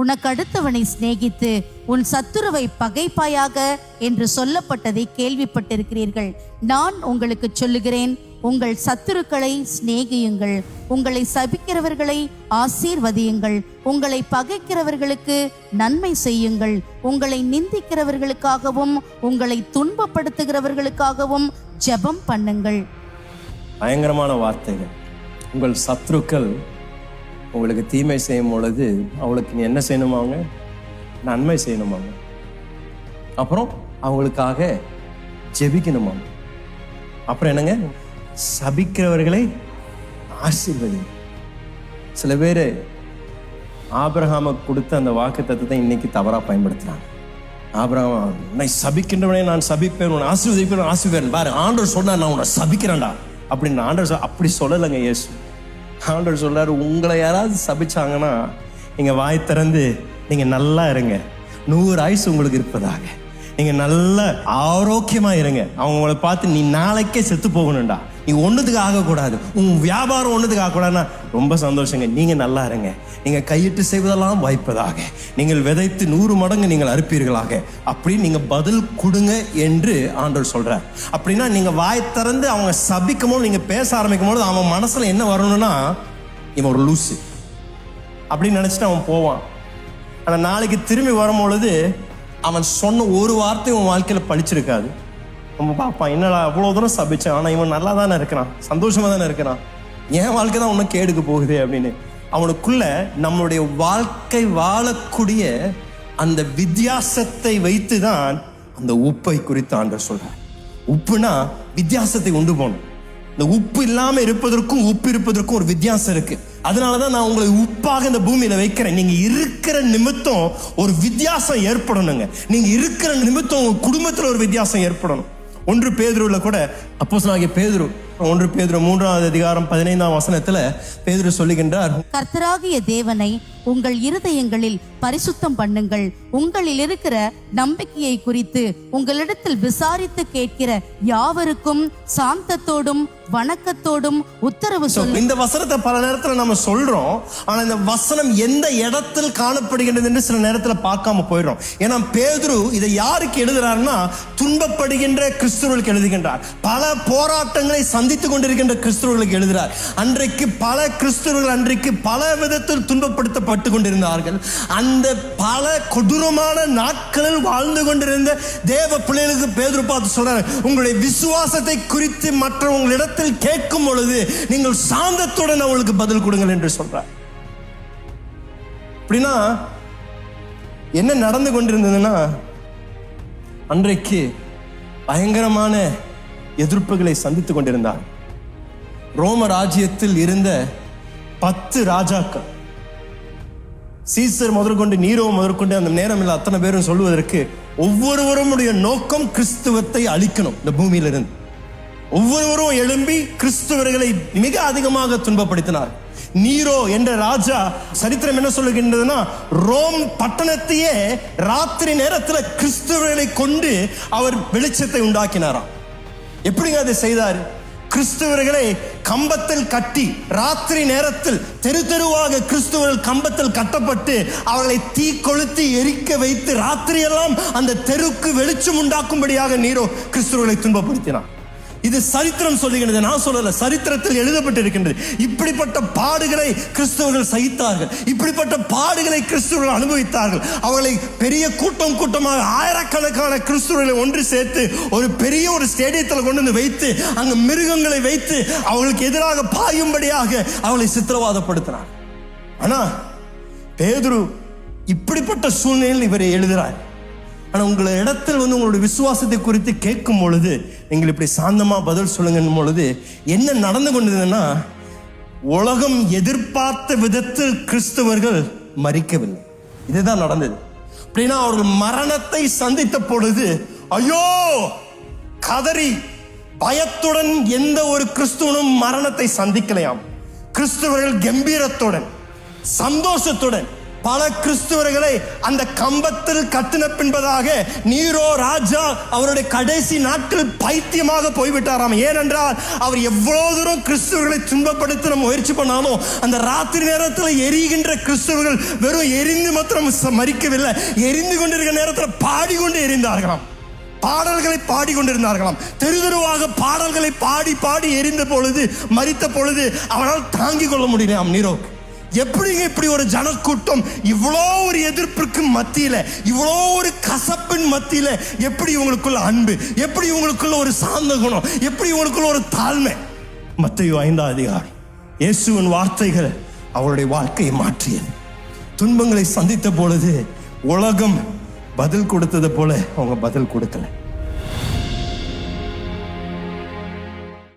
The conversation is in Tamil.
உனக்கு அடுத்தவனை சிநேகித்து உன் சத்துருவை பகைப்பாயாக என்று சொல்லப்பட்டதை கேள்விப்பட்டிருக்கிறீர்கள். நான் உங்களுக்கு சொல்லுகிறேன் உங்கள் சத்துருக்களை சிநேகியுங்கள். உங்களை சபிக்கிறவர்களை ஆசீர்வதியுங்கள். உங்களை பகைக்கிறவர்களுக்கு நன்மை செய்யுங்கள். உங்களை நிந்திக்கிறவர்களுக்காகவும் உங்களை துன்பப்படுத்துகிறவர்களுக்காகவும் ஜெபம் பண்ணுங்கள். பயங்கரமான வார்த்தைகள். உங்கள் சத்ருக்கள் உங்களுக்கு தீமை செய்யும் பொழுது அவங்களுக்கு நீ என்ன செய்யணுமாங்க? நன்மை செய்யணுமாங்க. அப்புறம் அவங்களுக்காக ஜெபிக்கணுமா அப்புறம் என்னங்க? சபிக்கிறவர்களை ஆசீர்வதி சில பேர் ஆபிரகாமுக்கு கொடுத்த அந்த வாக்கு தத்துவத்தை இன்னைக்கு தவறாக பயன்படுத்துகிறாங்க ஆபிரகாம் உன்னை சபிக்கின்றவனே நான் சபிப்பேன் உன்னை ஆசீர்வதிப்பேன் ஆசீர்வேன் பாரு ஆண்டவர் சொன்னார் நான் உன்னை சபிக்கிறேன்டா. அப்படின்னு ஆண்டவர் சொ- அப்படி சொல்லலைங்க இயேசு. ஆண்டவர் சொல்றாரு உங்களை யாராவது சபிச்சாங்கன்னா நீங்க வாய் திறந்து நீங்க நல்லா இருங்க. நூறு ஆயுசு உங்களுக்கு இருப்பதாக. நீங்க நல்ல ஆரோக்கியமா இருங்க. அவங்கள பார்த்து நீ நாளைக்கே செத்து போகணும்டா. நீ ஒன்றுத்துக்கு ஆகக்கூடாது. உன் வியாபாரம் ஒன்றுத்துக்கு ஆகக்கூடாதுன்னா ரொம்ப சந்தோஷங்க. நீங்கள் நல்லா இருங்க. நீங்கள் கையிட்டு செய்வதெல்லாம் வாய்ப்பதாக. நீங்கள் விதைத்து நூறு மடங்கு நீங்கள் அறுப்பீர்களாக. அப்படி நீங்கள் பதில் கொடுங்க என்று ஆண்டவர் சொல்கிறார் அப்படின்னா நீங்கள் வாய் திறந்து அவங்க சபிக்கும் போது நீங்கள் பேச ஆரம்பிக்கும் போது அவன் மனசில் என்ன வரணும்னா இவன் ஒரு லூசு. அப்படின்னு நினச்சிட்டு அவன் போவான். ஆனால் நாளைக்கு திரும்பி வரும்பொழுது அவன் சொன்ன ஒரு வார்த்தை உன் வாழ்க்கையில் பழிச்சிருக்காது. நம்ம பார்ப்பான் என்னடா அவ்வளோ தூரம் சபிச்சேன். ஆனால் இவன் நல்லா தானே இருக்கிறான். சந்தோஷமாக தானே இருக்கிறான். என் வாழ்க்கை தான் ஒன்றும் கேடுக்கு போகுது அப்படின்னு. அவனுக்குள்ள நம்மளுடைய வாழ்க்கை வாழக்கூடிய அந்த வித்தியாசத்தை வைத்து தான் அந்த உப்பை குறித்து ஆண்டவர் சொல்றார். உப்புனா வித்தியாசத்தை உண்டு போகணும். இந்த உப்பு இல்லாமல் இருப்பதற்கும் உப்பு இருப்பதற்கும் ஒரு வித்தியாசம் இருக்கு. அதனாலதான் நான் உங்களை உப்பாக இந்த பூமியில வைக்கிறேன். நீங்க இருக்கிற நிமித்தம் ஒரு வித்தியாசம் ஏற்படணுங்க. நீங்க இருக்கிற நிமித்தம் உங்க குடும்பத்தில் ஒரு வித்தியாசம் ஏற்படணும். ஒன்று பேதுருவில் கூட அப்போஸ் நாகிய பேதுரு ஒன்று பேதுரு மூன்றாவது அதிகாரம் பதினைந்தாம் வசனத்துல பேதுரு சொல்லுகின்றார் கர்த்தராகிய தேவனை உங்கள் இருதயங்களில் பரிசுத்தம் பண்ணுங்கள். உங்களில் இருக்கிற நம்பிக்கையை குறித்து உங்களிடத்தில் விசாரித்து கேட்கிற யாவருக்கும் சாந்தத்தோடும் வணக்கத்தோடும் உத்தரவு So, சொல்ல இந்த வசனத்தை பல நேரத்துல நம்ம சொல்றோம். ஆனா இந்த வசனம் எந்த இடத்தில் காணப்படுகின்றது என்று சில நேரத்துல பார்க்காம போயிடுறோம். ஏன்னா பேதுரு இதை யாருக்கு எழுதுறாருன்னா துன்பப்படுகின்ற கிறிஸ்துவர்களுக்கு எழுதுகின்றார். பல போராட்டங்களை சந்தித்துக் கொண்டிருக்கின்ற கிறிஸ்துவர்களுக்கு எழுதுகிறார் அன்றைக்கு பல கிறிஸ்துவர்கள் அன்றைக்கு பல விதத்தில் துன்பப்படுத்தப்பட்டு கொண்டிருந்தார்கள் அந்த பல கொடூரமான நாட்களில் வாழ்ந்து கொண்டிருந்த தேவ பிள்ளைகளுக்கு பேதர் பார்த்து சொல்றாரு உங்களுடைய விசுவாசத்தை குறித்து மற்றவங்களிடத்தில் கேட்கும் பொழுது நீங்கள் சாந்தத்துடன் அவளுக்கு பதில் கொடுங்கள் என்று சொல்றார். அப்படின்னா என்ன நடந்து கொண்டிருந்ததுன்னா அன்றைக்கு பயங்கரமான எதிர்ப்புகளை சந்தித்துக் கொண்டிருந்தார். ரோம ராஜ்யத்தில் இருந்த பத்து ராஜாக்கள் சீசர் முதற்கொண்டு நீரோ முதற்கொண்டு அந்த நேரம் இல்லை அத்தனை பேரும் சொல்லுவதற்கு ஒவ்வொருவருடைய நோக்கம் கிறிஸ்துவத்தை அழிக்கணும் இந்த பூமியில இருந்து ஒவ்வொருவரும் எழும்பி கிறிஸ்துவர்களை மிக அதிகமாக துன்பப்படுத்தினார். நீரோ என்ற ராஜா சரித்திரம் என்ன சொல்லுகின்றதுன்னா ரோம் பட்டணத்தையே ராத்திரி நேரத்தில் கிறிஸ்துவர்களை கொண்டு அவர் வெளிச்சத்தை உண்டாக்கினாராம். எப்படிங்க அதை செய்தார்? கிறிஸ்துவர்களை கம்பத்தில் கட்டி ராத்திரி நேரத்தில் தெரு தெருவாக கிறிஸ்துவர்கள் கம்பத்தில் கட்டப்பட்டு அவர்களை தீ கொளுத்தி எரிக்க வைத்து ராத்திரியெல்லாம் அந்த தெருக்கு வெளிச்சம் உண்டாக்கும்படியாக நீரோ கிறிஸ்துவர்களை துன்பப்படுத்தினார். இது சரித்திரம் சொல்லுகிறது நான் சொல்லல சரித்திரத்தில் எழுதப்பட்டிருக்கின்றது. இப்படிப்பட்ட பாடுகளை கிறிஸ்தவர்கள் சகித்தார்கள். இப்படிப்பட்ட பாடுகளை கிறிஸ்தவர்கள் அனுபவித்தார்கள். அவர்களை பெரிய கூட்டம் கூட்டமாக ஆயிரக்கணக்கான கிறிஸ்தவர்களை ஒன்று சேர்த்து ஒரு பெரிய ஒரு ஸ்டேடியத்தில் கொண்டு வந்து வைத்து அங்கு மிருகங்களை வைத்து அவர்களுக்கு எதிராக பாயும்படியாக அவளை சித்திரவாதப்படுத்தினார். ஆனா பேதுரு இப்படிப்பட்ட சூழ்நிலையில் இவரை எழுதுறார் ஆனால் உங்களை இடத்தில் வந்து உங்களுடைய விசுவாசத்தை குறித்து கேட்கும் பொழுது நீங்கள் இப்படி சாந்தமாக பதில் சொல்லுங்கன்னும் பொழுது என்ன நடந்து கொண்டதுன்னா உலகம் எதிர்பார்த்த விதத்தில் கிறிஸ்தவர்கள் மறிக்கவில்லை. இதுதான் நடந்தது. அப்படின்னா அவர்கள் மரணத்தை சந்தித்த பொழுது ஐயோ கதறி பயத்துடன் எந்த ஒரு கிறிஸ்துவனும் மரணத்தை சந்திக்கலையாம். கிறிஸ்துவர்கள் கம்பீரத்துடன் சந்தோஷத்துடன் பல கிறிஸ்துவர்களை அந்த கம்பத்தில் கட்டின பின்பதாக நீரோ ராஜா அவருடைய கடைசி நாட்கள் பைத்தியமாக போய்விட்டாராம். ஏனென்றால் அவர் எவ்வளவு தூரம் கிறிஸ்துவர்களை துன்பப்படுத்த முயற்சி பண்ணாலும் அந்த ராத்திரி நேரத்தில் எரிகின்ற கிறிஸ்துவர்கள் வெறும் எரிந்து மாத்திரம் ச- மறிக்கவில்லை எரிந்து கொண்டிருக்கிற நேரத்தில் பாடிக்கொண்டு எரிந்தார்களாம். பாடல்களை பாடிக்கொண்டிருந்தார்களாம். தெரு தெருவாக பாடல்களை பாடி பாடி எரிந்த பொழுது மறித்த பொழுது அவனால் தாங்கிக் கொள்ள முடியலாம் நீரோ. எப்படிங்க இப்படி ஒரு ஜனக்கூட்டம்? இவ்வளோ ஒரு எதிர்ப்பிற்கு மத்தியில் இவ்வளோ ஒரு கசப்பின் மத்தியில் எப்படி இவங்களுக்குள்ள அன்பு எப்படி இவங்களுக்குள்ள ஒரு சாந்த குணம் எப்படி இவங்களுக்குள்ள ஒரு தாழ்மை? மத்தையோ ஐந்தாம் அதிகாரம். இயேசுவின் வார்த்தைகள் அவருடைய வாழ்க்கையை மாற்றியது. துன்பங்களை சந்தித்த பொழுது உலகம் பதில் கொடுத்தது போல அவங்க பதில் கொடுக்கல.